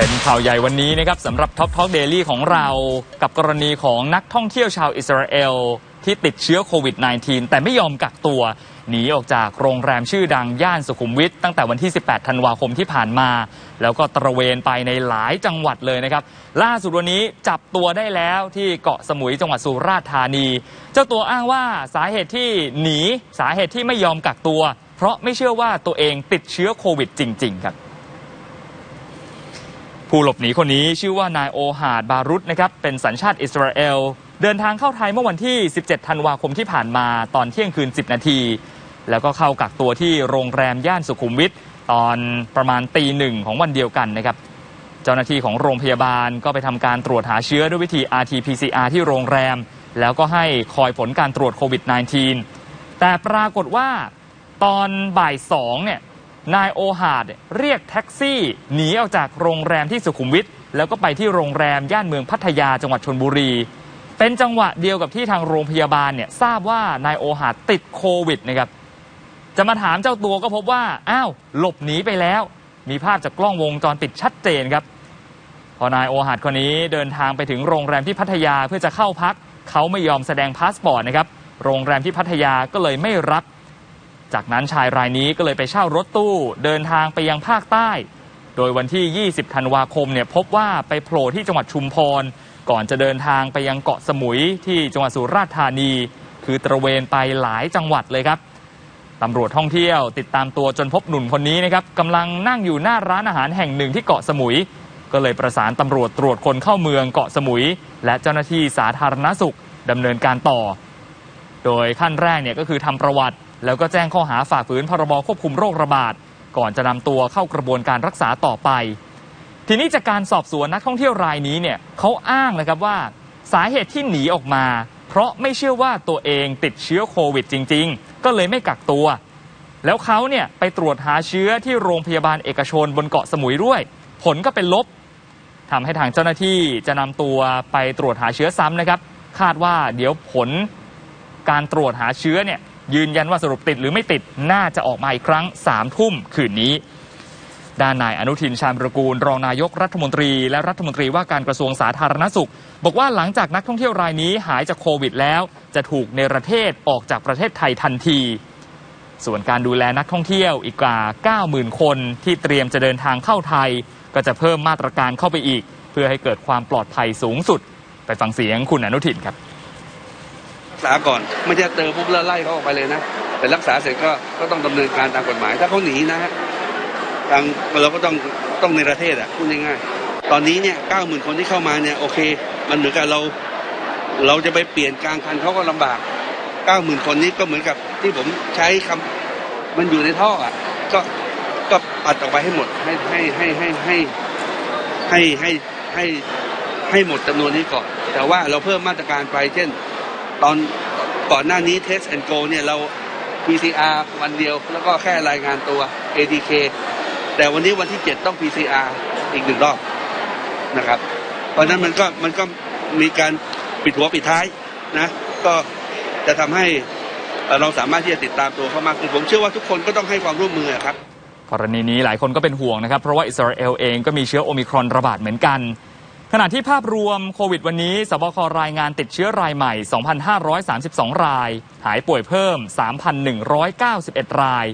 เป็นข่าวใหญ่วันนี้นะครับสำหรับท็อปท a l k เดลี่ของเรากับกรณีของนักท่องเที่ยวชาวอิสราเอล ที่ติดเชื้อโควิด -19 แต่ไม่ยอมกักตัว หนีออกจากโรงแรมชื่อดังย่านสุขุมวิทตั้งแต่วันที่ 18 ธันวาคมที่ผ่านมา แล้วก็ตระเวนไปในหลายจังหวัดเลยนะครับ ล่าสุดวันนี้จับตัวได้แล้วที่เกาะสมุยจังหวัดสุราษฎร์ธานี เจ้าตัวอ้างว่าสาเหตุที่หนีสาเหตุที่ไม่ยอมกักตัว เพราะไม่เชื่อว่าตัวเองติดเชื้อโควิด จริง ๆ ครับ ผู้หลบหนีคนนี้ชื่อว่านายโอฮาดบารุตนะครับเป็นสัญชาติอิสราเอล เดินทางเข้าไทยเมื่อวันที่ 17 ธันวาคมที่ผ่านมาตอนเที่ยงคืน 10 นาที แล้วก็เข้ากักตัวที่โรงแรมย่านสุขุมวิทตอนประมาณตีหนึ่งของวันเดียวกันนะครับเจ้าหน้าที่ของโรงพยาบาลก็ไปทำการตรวจหาเชื้อด้วยวิธี RT-PCR ที่โรงแรม แล้วก็ให้คอยผลการตรวจโควิด -19 แต่ปรากฏว่าตอนบ่ายสองเนี่ย นายโอฮาดเรียกแท็กซี่หนีออกจากโรงแรมที่สุขุมวิทแล้วก็ไปที่โรงแรมย่านเมืองพัทยาจังหวัดชนบุรี เป็นจังหวะเดียวกับที่ทางโรงพยาบาลเนี่ยทราบว่านายโอฮาดติดโควิดนะครับจะมาถามเจ้าตัวก็พบว่าอ้าวหลบหนีไปแล้ว มีภาพจากกล้องวงจรปิดชัดเจนครับ พอนายโอฮาดคนนี้เดินทางไปถึงโรงแรมที่พัทยาเพื่อจะเข้าพัก เขาไม่ยอมแสดงพาสปอร์ตนะครับโรงแรมที่พัทยาก็เลยไม่รับ จากนั้นชายรายนี้ก็เลยไปเช่ารถตู้เดินทางไปยังภาคใต้ โดยวันที่ 20 ธันวาคมเนี่ยพบว่าไปโผล่ที่จังหวัดชุมพร ก่อนจะเดินทางไปยังเกาะสมุยที่จังหวัดสุราษฎร์ธานี คือตระเวนไปหลายจังหวัดเลยครับตำรวจท่องเที่ยวติดตามตัวจนพบหนุ่มคนนี้นะครับกำลังนั่งอยู่หน้าร้านอาหารแห่งหนึ่งที่เกาะสมุย ก็เลยประสานตำรวจตรวจคนเข้าเมืองเกาะสมุย และเจ้าหน้าที่สาธารณสุขดำเนินการต่อ โดยขั้นแรกเนี่ยก็คือทำประวัติ แล้วก็แจ้งข้อหาฝ่าฝืนพรบควบคุมโรคระบาด ก่อนจะนำตัวเข้ากระบวนการรักษาต่อไป ทีนี้จากการสอบสวนนักท่องเที่ยวรายนี้เนี่ยเขาอ้างนะครับว่าสาเหตุที่หนีออกมา เพราะไม่เชื่อว่าตัวเองติดเชื้อโควิดจริง ๆ ก็เลยไม่กักตัว แล้วเขาเนี่ยไปตรวจหาเชื้อที่โรงพยาบาลเอกชนบนเกาะสมุยด้วย ผลก็เป็นลบทำให้ทางเจ้าหน้าที่จะนำตัวไปตรวจหาเชื้อซ้ำนะครับ คาดว่าเดี๋ยวผลการตรวจหาเชื้อเนี่ย ยืนยันว่าสรุปติดหรือไม่ติดน่าจะออกมาอีกครั้ง3ามทุ่มคืนนี้ ด้านนายอนุทินชาญประกูล รองนายกรัฐมนตรี และรัฐมนตรีว่าการกระทรวงสาธารณสุข บอกว่าหลังจากนักท่องเที่ยวรายนี้หายจากโควิดแล้ว จะถูกเนรเทศออกจากประเทศไทยทันที ส่วนการดูแลนักท่องเที่ยวอีกกว่า 90,000 คนที่เตรียมจะเดินทางเข้าไทย ก็จะเพิ่มมาตรการเข้าไปอีก เพื่อให้เกิดความปลอดภัยสูงสุด ไปฟังเสียงคุณอนุทินครับ ษาก่อน ไม่ใช่เจอปุ๊บแล้วไล่เขาออกไปเลยนะแต่รักษาเสร็จก็ก็ต้องดำเนินการตามกฎหมาย ถ้าเขาหนีนะฮะทางเราก็ต้องต้องในประเทศอะพูดง่ายๆตอนนี้เนี่ยเก้าหมื่นคนที่เข้ามาเนี่ยโอเค มันเหมือนกับเรา เราจะไปเปลี่ยนกลางคันเขาก็ลำบากเก้าหมื่นคนนี้ก็เหมือนกับที่ผมใช้คำมันอยู่ในท่ออะ ก็ก็ปัดออกไปให้หมดให้ให้ให้ให้ให้ให้ให้ให้ให้หมดจำนวนนี้ก่อน แต่ว่าเราเพิ่มมาตรการไปเช่น ตอนก่อนหน้านี้ Test and Go เนี่ยเรา PCR วันเดียว แล้วก็แค่รายงานตัว ATK แต่วันนี้วันที่ 7 ต้อง PCR อีกหนึ่งรอบนะครับ เพราะนั้นมันก็มันก็มีการปิดหัวปิดท้ายนะ ก็จะทำให้เอ่อเราสามารถที่จะติดตามตัวเขามากขึ้นผมเชื่อว่าทุกคนก็ต้องให้ความร่วมมือครับกรณีนี้หลายคนก็เป็นห่วงนะครับ เพราะว่าอิสราเอลเองก็มีเชื้อโอมิครอนระบาดเหมือนกัน ขณะที่ภาพรวมโควิดวันนี้สบครายงานติดเชื้อรายใหม่ 2,532 ราย หายป่วยเพิ่ม 3,191 ราย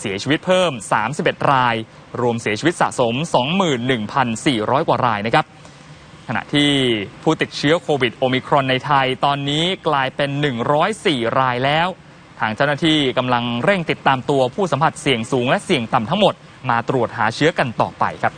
เสียชีวิตเพิ่ม 31 ราย รวมเสียชีวิตสะสม 21,400 กว่ารายนะครับ ขณะที่ผู้ติดเชื้อโควิดโอมิครอนในไทยตอนนี้กลายเป็น 104 รายแล้ว ทางเจ้าหน้าที่กำลังเร่งติดตามตัวผู้สัมผัสเสี่ยงสูงและเสี่ยงต่ำทั้งหมด มาตรวจหาเชื้อกันต่อไปครับ